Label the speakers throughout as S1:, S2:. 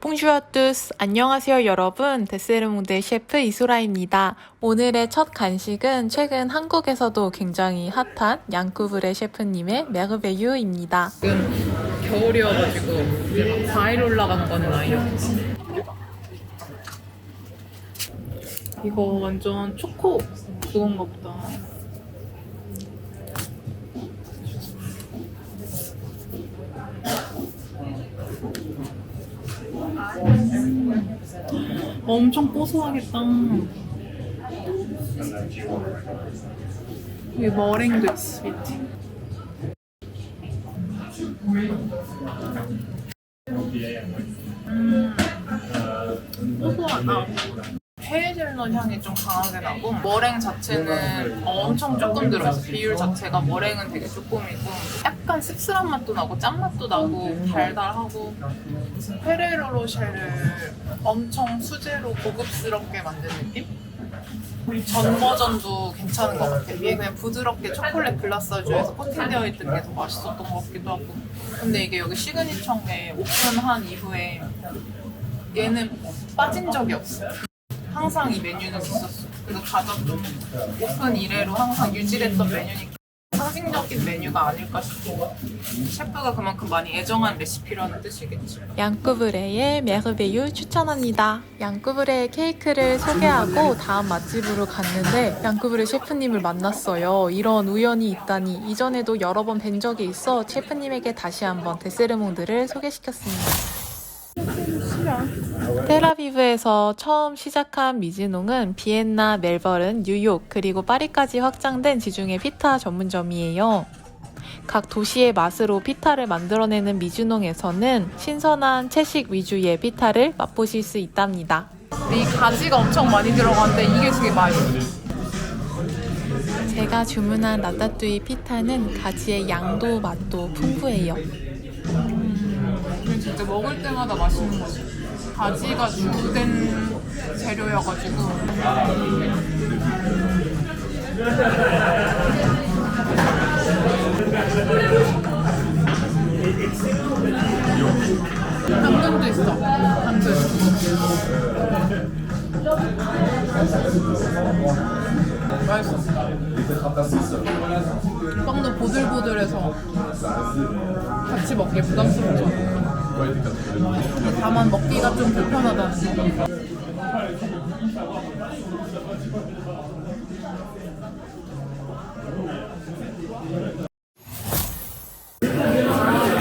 S1: 봉주아 뚜스 안녕하세요 여러분 데세르몽드의 셰프 이소라입니다. 오늘의 첫 간식은 최근 한국에서도 굉장히 핫한 양쿠브레 셰프님의 메르베유입니다. 지금 겨울이어가지고 과일 올라간 거는 아니요. 이거 완전 초코 그건가 보다. 엄청 고소하겠다. 여기 머랭도 있어 밑에. 음, 고소하다. 헤이즐넛 향이 좀 강하게 나고 머랭 자체는 엄청 조금 들어있어 비율 자체가 머랭은 되게 조금이고 약간 씁쓸한 맛도 나고 짠맛도 나고 달달하고 페레로 로쉐를 엄청 수제로 고급스럽게 만든 느낌? 전 버전도 괜찮은 것 같아. 위에 그냥 부드럽게 초콜릿 글라스주에서 코팅되어 있던 게 더 맛있었던 것 같기도 하고. 근데 이게 여기 시그니처에 오픈한 이후에 얘는 빠진 적이 없어. 항상 이 메뉴는 있었어. 그래서 가져도 오픈 이래로 항상 유지됐던 메뉴니까 상징적인 메뉴가 아닐까 싶고 셰프가 그만큼 많이 애정한 레시피라는 뜻이겠지. 양쿠브레의 메르베유 추천합니다. 양쿠브레의 케이크를 소개하고 다음 맛집으로 갔는데 양쿠브레 셰프님을 만났어요. 이런 우연이 있다니 이전에도 여러 번 뵌 적이 있어 셰프님에게 다시 한번 데세르몽드를 소개시켰습니다. 텔아비브에서 처음 시작한 미즈농은 비엔나, 멜버른, 뉴욕, 그리고 파리까지 확장된 지중해 피타 전문점이에요. 각 도시의 맛으로 피타를 만들어내는 미즈농에서는 신선한 채식 위주의 피타를 맛보실 수 있답니다. 이 가지가 엄청 많이 들어가는데 이게 되게 맛있어. 제가 주문한 라따뚜이 피타는 가지의 양도 맛도 풍부해요. 음, 진짜 먹을 때마다 맛있는 거지. 가지가 주된 재료여가지고. 당근도 있어. 당근. 맛있어. 빵도 보들보들해서 같이 먹기 부담스럽잖아. 다만 먹기가 좀 불편하다는 거.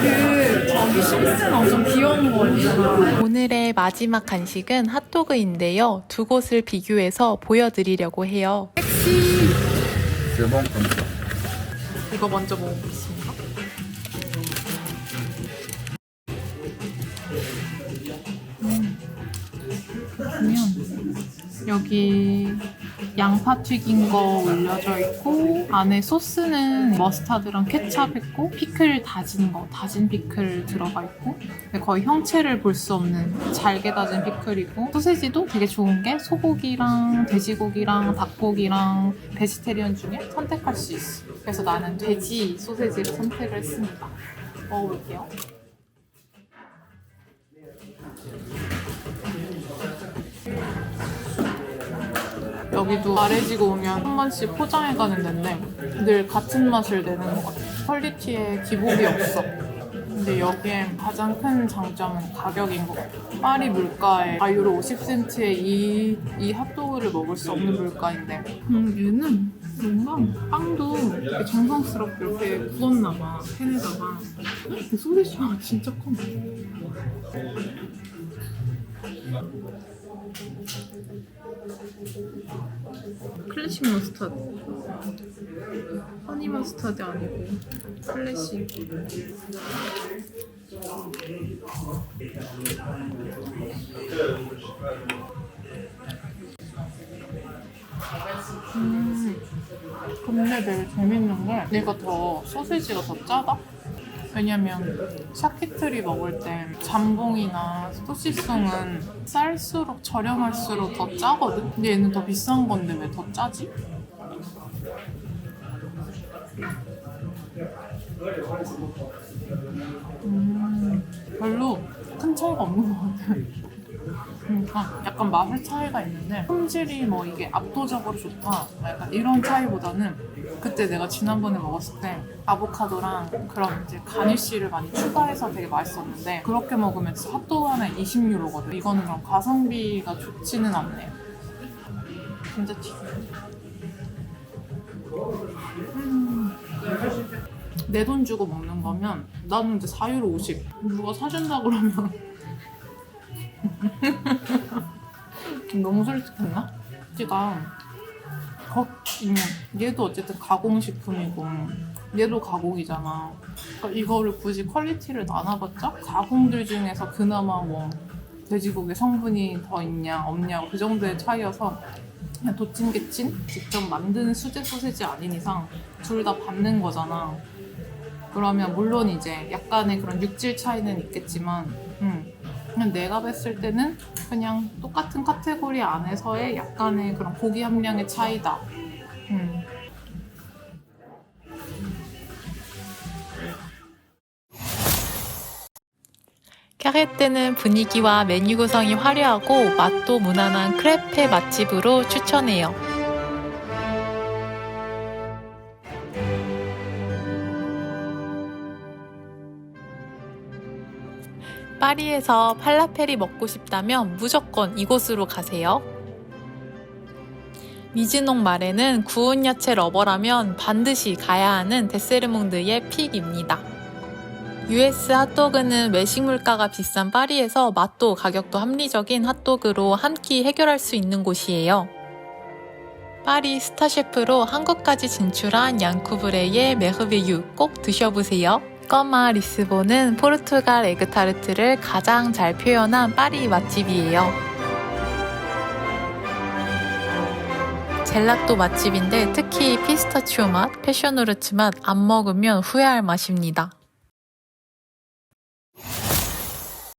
S1: 그 저기 실스는 엄청 귀여운 거. 오늘의 마지막 간식은 핫도그인데요. 두 곳을 비교해서 보여드리려고 해요.
S2: ça.
S1: 이거 먼저 먹어보겠습니다. 여기 양파 튀긴 거 올려져 있고 안에 소스는 머스타드랑 케찹 했고 피클 다진 거 다진 피클 들어가 있고 거의 형체를 볼 수 없는 잘게 다진 피클이고 소세지도 되게 좋은 게 소고기랑 돼지고기랑 닭고기랑 베지테리언 중에 선택할 수 있어. 그래서 나는 돼지 소세지를 선택을 했습니다. 먹어볼게요 여기도 아래지고 오면 한 번씩 포장해가는 데인데 늘 같은 맛을 내는 것 같아. 퀄리티에 기복이 없어. 근데 여기에 가장 큰 장점은 가격인 것 같아. 파리 물가에 아 유로 50센트에 이, 이 핫도그를 먹을 수 없는 물가인데. 음, 얘는 뭔가 빵도 되게 정성스럽게 이렇게 구웠나 봐. 팬에다가. 근데 소세지가 진짜 커. 클래식 머스타드 허니 머스타드 아니고 클래식 음, 근데 되게 재밌는 게 얘가 더 소시지가 더 짜다? 왜냐면 샤키트리 먹을 때 잠봉이나 소시송은 쌀수록 저렴할수록 더 짜거든? 근데 얘는 더 비싼 건데 왜 더 짜지? 음, 별로 큰 차이가 없는 것 같아요. 그러니까 약간 맛의 차이가 있는데 품질이 뭐 이게 압도적으로 좋다. 약간 이런 차이보다는 그때 내가 지난번에 먹었을 때 아보카도랑 그런 이제 가니쉬를 많이 추가해서 되게 맛있었는데 그렇게 먹으면 진짜 핫도그 하나에 20유로거든. 이거는 그럼 가성비가 좋지는 않네요 진짜 튀겨 내돈 주고 먹는 거면 나는 이제 4유로 50 누가 사준다 그러면 너무 솔직했나? 지가 거, 음, 얘도 어쨌든 가공식품이고 얘도 가공이잖아 그러니까 이거를 굳이 퀄리티를 나눠봤자 가공들 중에서 그나마 뭐 돼지고기 성분이 더 있냐 없냐 그 정도의 차이여서 그냥 도찐개찐 직접 만든 수제 소세지 아닌 이상 둘 다 받는 거잖아 그러면 물론 이제 약간의 그런 육질 차이는 있겠지만 음, 내가 봤을 때는 그냥 똑같은 카테고리 안에서의 약간의 그런 고기 함량의 차이다. 음.
S3: 카레떼는 분위기와 메뉴 구성이 화려하고 맛도 무난한 크레페 맛집으로 추천해요. 파리에서 팔라펠이 먹고 싶다면 무조건 이곳으로 가세요. 미즈농 말에는 구운 야채 러버라면 반드시 가야 하는 데세르몽드의 픽입니다. US 핫도그는 외식 물가가 비싼 파리에서 맛도 가격도 합리적인 핫도그로 한 끼 해결할 수 있는 곳이에요. 파리 스타 셰프로 한국까지 진출한 양쿠브레의 메흐베유 꼭 드셔보세요. 꺼마 리스본은 포르투갈 에그타르트를 가장 잘 표현한 파리 맛집이에요. 젤라또 맛집인데 특히 피스타치오 맛, 패션후르츠 맛 안 먹으면 후회할 맛입니다.